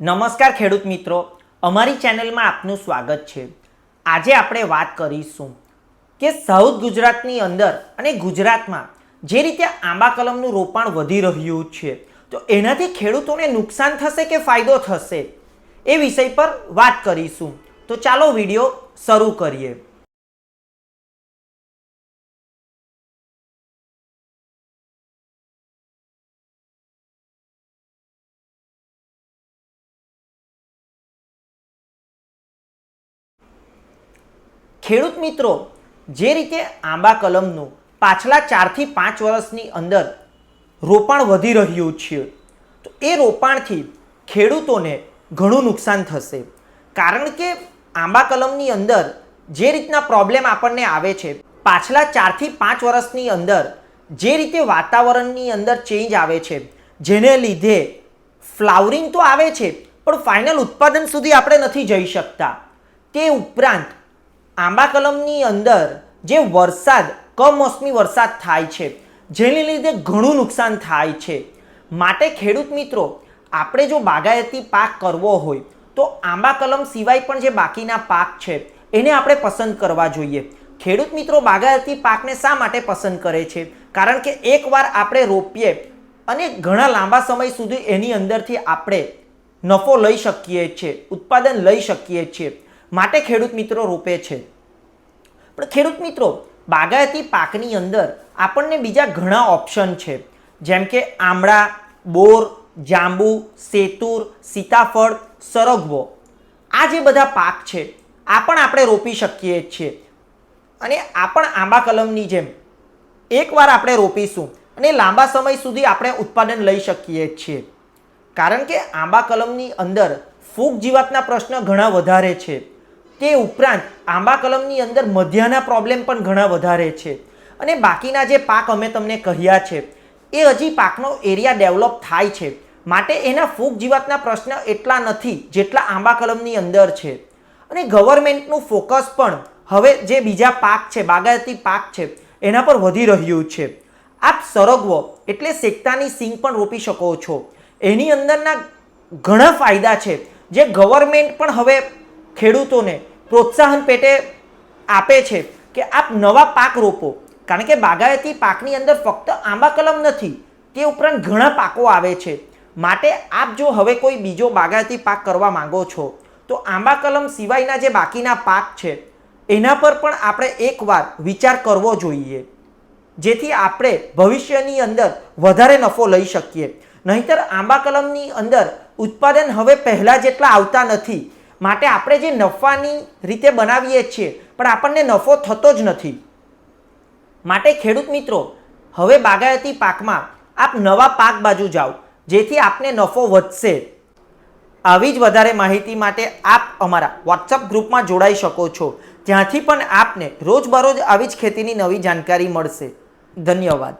નમસ્કાર ખેડૂત મિત્રો, અમારી ચેનલમાં આપનું સ્વાગત છે. આજે આપણે વાત કરીશું કે સાઉથ ગુજરાતની અંદર અને ગુજરાતમાં જે રીતે આંબા કલમનું રોપાણ વધી રહ્યું છે, તો એનાથી ખેડૂતોને નુકસાન થશે કે ફાયદો થશે એ વિષય પર વાત કરીશું. તો ચાલો વીડિયો શરૂ કરીએ. ખેડૂત મિત્રો, જે રીતે આંબા કલમનું પાછલા ચારથી પાંચ વર્ષની અંદર રોપાણ વધી રહ્યું છે, તો એ રોપાણથી ખેડૂતોને ઘણું નુકસાન થશે. કારણ કે આંબા કલમની અંદર જે રીતના પ્રોબ્લેમ આપણને આવે છે, પાછલા ચારથી પાંચ વર્ષની અંદર જે રીતે વાતાવરણની અંદર ચેન્જ આવે છે, જેને લીધે ફ્લાવરિંગ તો આવે છે, પણ ફાઇનલ ઉત્પાદન સુધી આપણે નથી જઈ શકતા. તે ઉપરાંત આંબા કલમની અંદર જે વરસાદ, કમોસમી વરસાદ થાય છે, જેને લીધે ઘણું નુકસાન થાય છે. માટે ખેડૂત મિત્રો, આપણે જો બાગાયતી પાક કરવો હોય, તો આંબા કલમ સિવાય પણ જે બાકીના પાક છે, એને આપણે પસંદ કરવા જોઈએ. ખેડૂત મિત્રો, બાગાયતી પાકને શા માટે પસંદ કરે છે? કારણ કે એકવાર આપણે રોપીએ અને ઘણા લાંબા સમય સુધી એની અંદરથી આપણે નફો લઈ શકીએ છીએ, ઉત્પાદન લઈ શકીએ છીએ. માટે ખેડૂત મિત્રો રોપે છે. પણ ખેડૂત મિત્રો, બાગાયતી પાકની અંદર આપણને બીજા ઘણા ઓપ્શન છે. જેમ કે આમળા, બોર, જાંબુ, સેતુર, સીતાફળ, સરગવો. આ જે બધા પાક છે, આ પણ આપણે રોપી શકીએ છીએ. અને આ પણ આંબા કલમની જેમ. એકવાર આપણે રોપીશું અને લાંબા સમય સુધી આપણે ઉત્પાદન લઈ શકીએ છીએ. કારણ કે આંબા કલમની અંદર ફૂગ જીવાતના પ્રશ્ન ઘણા વધારે છે. તે ઉપરાંત આંબા કલમની અંદર મધ્યાના પ્રોબ્લેમ પણ ઘણા વધારે છે. અને બાકીના જે પાક અમે તમને કહ્યા છે, એ હજી પાકનો એરિયા ડેવલપ થાય છે. માટે એના ફૂગ જીવાતના પ્રશ્ન એટલા નથી જેટલા આંબા કલમની અંદર છે. અને ગવર્મેન્ટનું ફોકસ પણ હવે જે બીજા પાક છે, બાગાયતી પાક છે, એના પર વધી રહ્યું છે. આપ સરગવો એટલે શેકતાની સિંગ પણ રોપી શકો છો. એની અંદરના ઘણા ફાયદા છે. જે ગવર્મેન્ટ પણ હવે ખેડૂતોને પ્રોત્સાહન પેટે આપે છે કે આપ નવા પાક રોપો. કારણ કે બાગાયતી પાકની અંદર ફક્ત આંબા કલમ નથી, તે ઉપરાંત ઘણા પાકો આવે છે. માટે આપ જો હવે કોઈ બીજો બાગાયતી પાક કરવા માંગો છો, તો આંબા કલમ સિવાયના જે બાકીના પાક છે, એના પર પણ આપણે એકવાર વિચાર કરવો જોઈએ. જેથી આપણે ભવિષ્યની અંદર વધારે નફો લઈ શકીએ. નહીતર આંબા કલમની અંદર ઉત્પાદન હવે પહેલાં જેટલા આવતા નથી માટે આપણે જે નફાની રીતે બનાવીએ છીએ, પણ આપણને નફો થતો જ નથી. માટે ખેડૂત મિત્રો, હવે બાગાયતી પાકમાં આપ નવા પાક બાજુ જાઓ, જેથી આપને નફો વધશે. આવી જ વધારે માહિતી માટે આપ અમારા વોટ્સઅપ ગ્રુપમાં જોડાઈ શકો છો ત્યાંથી પણ આપને રોજબરોજ આવી જ ખેતીની નવી જાણકારી મળશે. ધન્યવાદ.